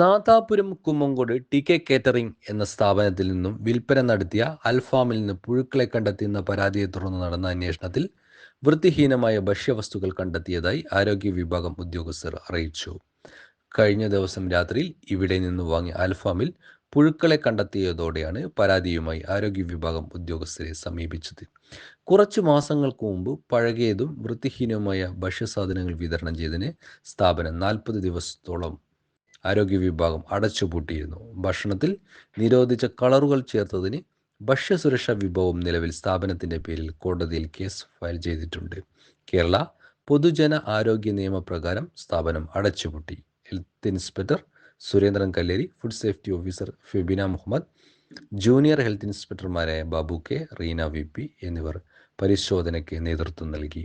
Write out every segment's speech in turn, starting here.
Nadapuram Kummangode T K catering എന്ന സ്ഥാപനത്തിൽ നിന്നും വിൽപ്പന നടത്തിയ അൽഫാമിൽ നിന്ന് പുഴുക്കളെ കണ്ടെത്തിയെന്ന പരാതിയെ തുടർന്ന് നടന്ന അന്വേഷണത്തിൽ വൃത്തിഹീനമായ ഭക്ഷ്യവസ്തുക്കൾ കണ്ടെത്തിയതായി ആരോഗ്യ വിഭാഗം ഉദ്യോഗസ്ഥർ അറിയിച്ചു. കഴിഞ്ഞ ദിവസം രാത്രിയിൽ ഇവിടെ നിന്ന് വാങ്ങിയ അൽഫാമിൽ പുഴുക്കളെ കണ്ടെത്തിയതോടെയാണ് പരാതിയുമായി ആരോഗ്യ വിഭാഗം ഉദ്യോഗസ്ഥരെ സമീപിച്ചത്. കുറച്ചു മാസങ്ങൾക്ക് മുമ്പ് പഴകിയതും വൃത്തിഹീനവുമായ ഭക്ഷ്യസാധനങ്ങൾ വിതരണം ചെയ്തതിന് സ്ഥാപനം നാൽപ്പത് ദിവസത്തോളം ആരോഗ്യ വിഭാഗം അടച്ചുപൂട്ടിയിരുന്നു. ഭക്ഷണത്തിൽ നിരോധിച്ച കളറുകൾ ചേർത്തതിന് ഭക്ഷ്യസുരക്ഷാ വിഭവം നിലവിൽ സ്ഥാപനത്തിന്റെ പേരിൽ കോടതിയിൽ കേസ് ഫയൽ ചെയ്തിട്ടുണ്ട്. കേരള പൊതുജന ആരോഗ്യ നിയമപ്രകാരം സ്ഥാപനം അടച്ചുപൂട്ടി. Health inspector Surendran Kalleri food safety officer Febina Muhammad junior health ഇൻസ്പെക്ടർമാരായ Babu K Reena V P എന്നിവർ പരിശോധനയ്ക്ക് നേതൃത്വം നൽകി.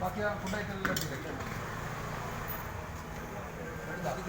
ബാക്കി ആ ഫുഡ് ഐറ്റം എല്ലാം എടുത്തില്ലേ? എടുത്ത് അത്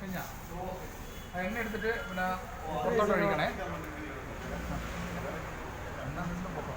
കഴിഞ്ഞാ എണ്ണ എടുത്തിട്ട് പിന്നെ പുറത്തോട്ട് ഒഴിക്കണേ. എണ്ണ. പൊക്കോ.